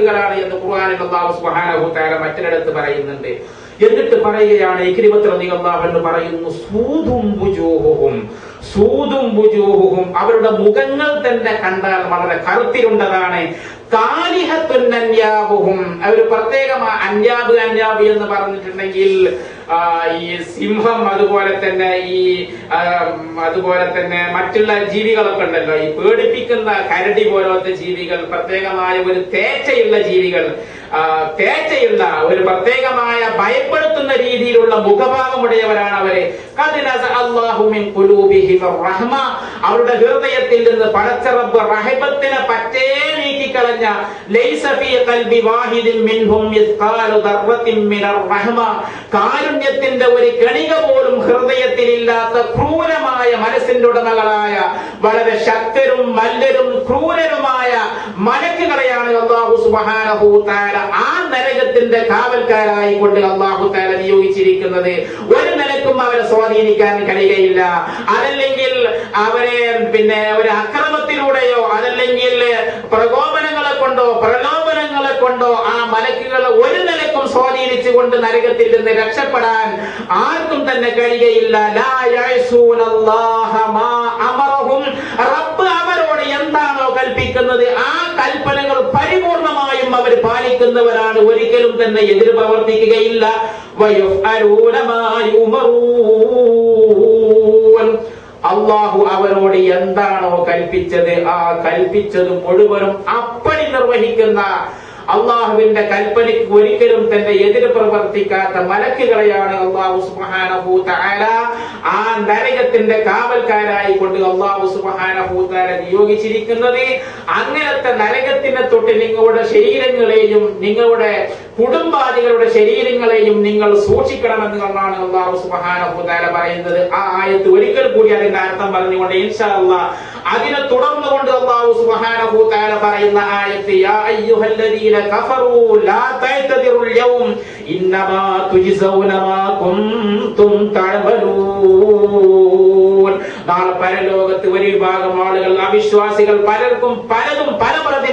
മലക്കുകളാണ് എന്ന് ഖുർആനിൽ അള്ളാഹു സുബ്ഹാനഹു തആല മറ്റൊരിടത്ത് പറയുന്നുണ്ട്. എന്നിട്ട് പറയുകയാണ് അൻഹു പറയുന്നു സൂദും ബുജൂഹും സൂദും ബുജൂഹും അവരുടെ മുഖങ്ങൾ തന്നെ കണ്ടാൽ വളരെ കറുത്തിരുണ്ടതാണ് കാലിഹത്തുൻ അന്യാബുഹും പ്രത്യേകമായ അന്യാബ് അന്യാബ് എന്ന് പറഞ്ഞിട്ടുണ്ടെങ്കിൽ ഈ സിംഹം അതുപോലെ തന്നെ ഈ അതുപോലെ തന്നെ മറ്റുള്ള ജീവികളൊക്കെ ഉണ്ടല്ലോ. ഈ പേടിപ്പിക്കുന്ന കരടി പോലത്തെ ജീവികൾ പ്രത്യേകമായ ഒരു തേച്ചയുള്ള ജീവികൾ തേച്ചയുള്ള ഒരു പ്രത്യേകമായ ഭയപ്പെടുത്തുന്ന രീതിയിലുള്ള മുഖഭാവമുடைയവരാണ് അവരെ. അവരുടെ ഹൃദയത്തിൽ നിന്ന് പടച്ചറബ് റഹബത്തിനെ പറ്റേ റഹ്മ. കാരുണ്യത്തിന്റെ ഒരു കണിക പോലും ഹൃദയത്തിൽ ഇല്ലാത്ത ക്രൂരമായ മനസ്സിന്റെ ഉടമകളായ വളരെ ശക്തരും മല്ലരും ക്രൂരരുമായ മലക്കുകളെയാണ് അള്ളാഹു സുബ്ഹാനഹു തആല ആ നരകത്തിന്റെ കാവൽക്കാരായി കൊണ്ട് അള്ളാഹു തആല നിയോഗിച്ചിരിക്കുന്നത്. ഒരു നിലക്കും അവരെ സ്വാധീനിക്കാൻ കഴിയുകയില്ല. അതല്ലെങ്കിൽ അവരെ പിന്നെ ഒരു അക്രമത്തിലൂടെയോ അതല്ലെങ്കിൽ പ്രകോപനങ്ങളെ കൊണ്ടോ പ്രലോഭനങ്ങളെ കൊണ്ടോ ആ മലക്കുകൾ ഒരു നിലക്കും സ്വാധീനിച്ചുകൊണ്ട് നരകത്തിൽ നിന്ന് രക്ഷപ്പെടാൻ ആർക്കും തന്നെ കഴിയയില്ല റബ്ബ് അവരോട് എന്താണോ കൽപ്പിക്കുന്നത് ആ കൽപ്പനകൾ പരിപൂർണമായും അവർ പാലിക്കുന്നവരാണ്. ഒരിക്കലും തന്നെ എതിർ പ്രവർത്തിക്കുകയില്ല. അള്ളാഹു അവരോട് എന്താണോ കൽപ്പിച്ചത് ആ കൽപ്പിച്ചത് മുഴുവനും അപ്പടി നിർവഹിക്കുന്ന അള്ളാഹുവിന്റെ കൽപ്പനയ്ക്ക് ഒരിക്കലും തന്റെ എതിര് പ്രവർത്തിക്കാത്ത മലക്കുകളെയാണ് അള്ളാഹു ആ നരകത്തിന്റെ കാവൽക്കാരായി കൊണ്ട് അള്ളാഹു നിയോഗിച്ചിരിക്കുന്നത്. അങ്ങനത്തെ നരകത്തിനെ തൊട്ട് നിങ്ങളുടെ ശരീരങ്ങളെയും നിങ്ങളുടെ കുടുംബാദികളുടെ ശരീരങ്ങളെയും നിങ്ങൾ സൂക്ഷിക്കണമെന്ന് എന്നാണ് അള്ളാഹു സുബാന പറയുന്നത്. ആ ആയത്ത് ഒരിക്കൽ കൂടി അതിന്റെ അർത്ഥം പറഞ്ഞുകൊണ്ട് ഇൻഷാ അതിനെ തുടർന്നുകൊണ്ട് അള്ളാഹു സുബാന പറയുന്ന ആയത്ത് യാ അയ്യുഹല്ലദീന ലാ തഅ്തദിറുൽ യൗം മാ നാളെ പരലോകത്ത് ഒരു വിഭാഗം ആളുകൾ അവിശ്വാസികൾ പലർക്കും പലതും പല പ്രതി